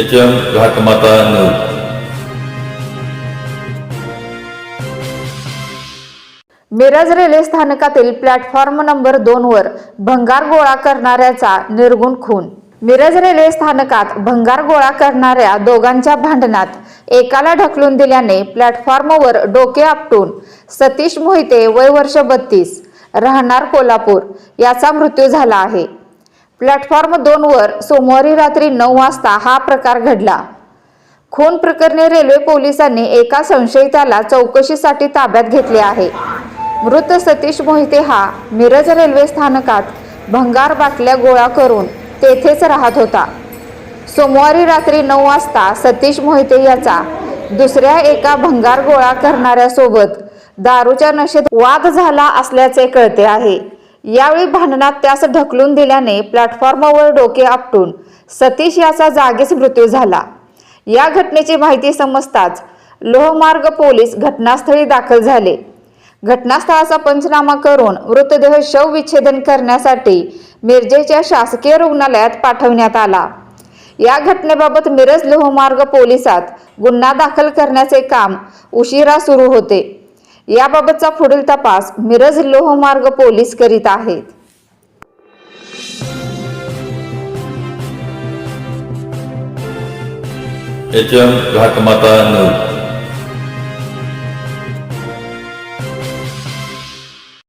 H M Ghatmata news Miraj railway स्थानकातील platform number दोन वर भंगार गोळा करणाऱ्याचा निर्गुण खून. मिरज रेल्वे स्थानकात भंगार गोळा करणाऱ्या दोघांच्या भांडणात एकाला ढकलून दिल्याने प्लॅटफॉर्मवर डोके आपटून सतीश मोहिते वय वर्ष बत्तीस राहणार कोल्हापूर याचा मृत्यू झाला आहे. प्लॅटफॉर्म दोनवर सोमवारी रात्री नऊ वाजता हा प्रकार घडला. खून प्रकरणी रेल्वे पोलिसांनी एका संशयिताला चौकशीसाठी ताब्यात घेतले आहे. मृत सतीश मोहिते हा मिरज रेल्वे स्थानकात भंगार बाटल्या गोळा करून तेथेच राहत होता. सोमवारी रात्री नऊ वाजता सतीश मोहिते याचा दुसऱ्या एका भंगार गोळा करणाऱ्यासोबत दारूच्या नशेत वाद झाला असल्याचे कळते आहे. यावेळी भांडणात त्यास ढकलून दिल्याने प्लॅटफॉर्मवर डोके आपटून सतीश याचा जागीच मृत्यू झाला. या घटनेची माहिती समजताच लोहमार्ग पोलीस घटनास्थळी दाखल झाले. घटनास्थळाचा पंचनामा करून मृतदेह शवविच्छेदन करण्यासाठी मिरजेच्या शासकीय रुग्णालयात पाठवण्यात आला. या घटनेबाबत मिरज लोहमार्ग पोलिसात गुन्हा दाखल करण्याचे काम उशिरा सुरू होते. याबाबतचा पुढील तपास मिरज लोहमार्ग पोलीस करीत आहेत. घाटमाता न्यूज